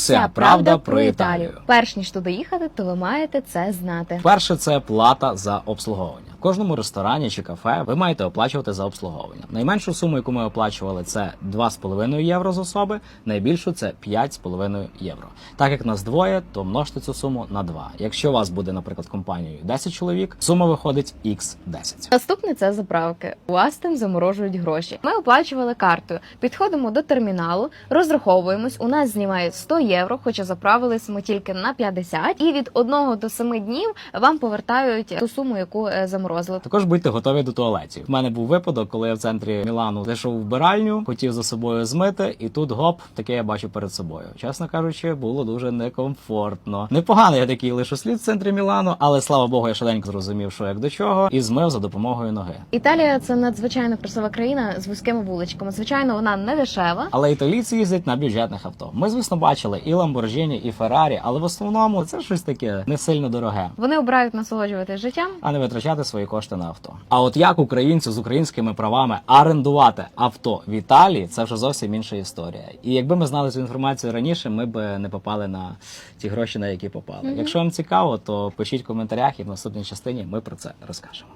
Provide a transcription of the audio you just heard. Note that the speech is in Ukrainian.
Вся правда про Італію. Перш ніж туди їхати, то ви маєте це знати. Перше це плата за обслуговування. В кожному ресторані чи кафе ви маєте оплачувати за обслуговування. Найменшу суму, яку ми оплачували, це 2,5 євро з особи. Найбільшу це 5,5 євро. Так як нас двоє, то множте цю суму на 2. Якщо у вас буде, наприклад, компанією 10 чоловік, сума виходить x 10 Наступне це заправки. У вас там заморожують гроші. Ми оплачували картою. Підходимо до терміналу, розраховуємось. У нас знімають 100 євро, хоча заправились ми тільки на 50. І від 1 до 7 днів вам повертають ту суму, яку е, заморозили. Також будьте готові до туалетів. У мене був випадок, коли я в центрі Мілану зайшов в вбиральню, хотів за собою змити, і тут гоп, таке я бачу перед собою. Чесно кажучи, було дуже некомфортно. Непогано я такий лишу слід в центрі Мілану, але слава Богу, я швиденько зрозумів, що як до чого, і змив за допомогою ноги. Італія це надзвичайно красива країна з вузькими вуличками. Звичайно, вона не дешева. Але італійці їздять на бюджетних авто. Ми, звісно, бачили і Ламборджіні, і Феррарі, але в основному це щось таке не сильно дороге. Вони обирають насолоджуватись життям. а не витрачати свої кошти на авто. А от як українцю з українськими правами орендувати авто в Італії, це вже зовсім інша історія. І якби ми знали цю інформацію раніше, ми б не попали на ті гроші, на які попали. Якщо вам цікаво, то пишіть в коментарях, і в наступній частині ми про це розкажемо.